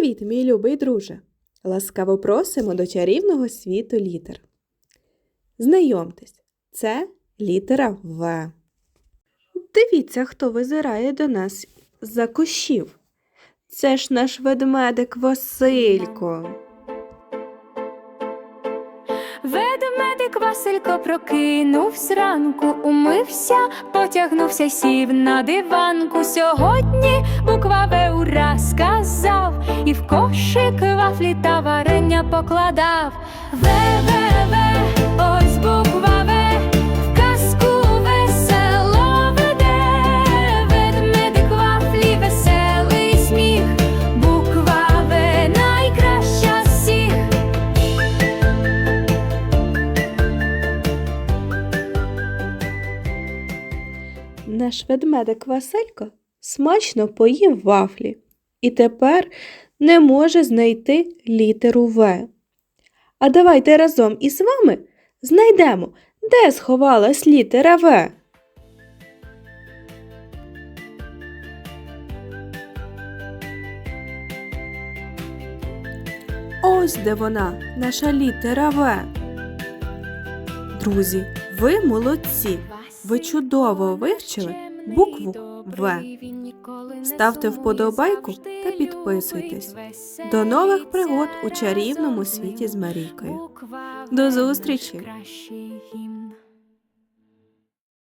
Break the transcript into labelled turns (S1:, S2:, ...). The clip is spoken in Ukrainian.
S1: Привіт, мій любий друже! Ласкаво просимо до чарівного світу літер. Знайомтесь, це літера В. Дивіться, хто визирає до нас за кущів. Це ж наш ведмедик Василько.
S2: Ведмедик Василько прокинувсь ранку, умився, потягнувся, сів на диванку. Сьогодні буква В сказав, і в кошик вафлі та варення покладав. В,
S1: Наш ведмедик Василько смачно поїв вафлі і тепер не може знайти літеру В. А давайте разом із вами знайдемо, де сховалась літера В. Ось де вона, наша літера В. Друзі, ви молодці. Ви чудово вивчили букву В. Ставте вподобайку та підписуйтесь. До нових пригод у чарівному світі з Марійкою. До зустрічі!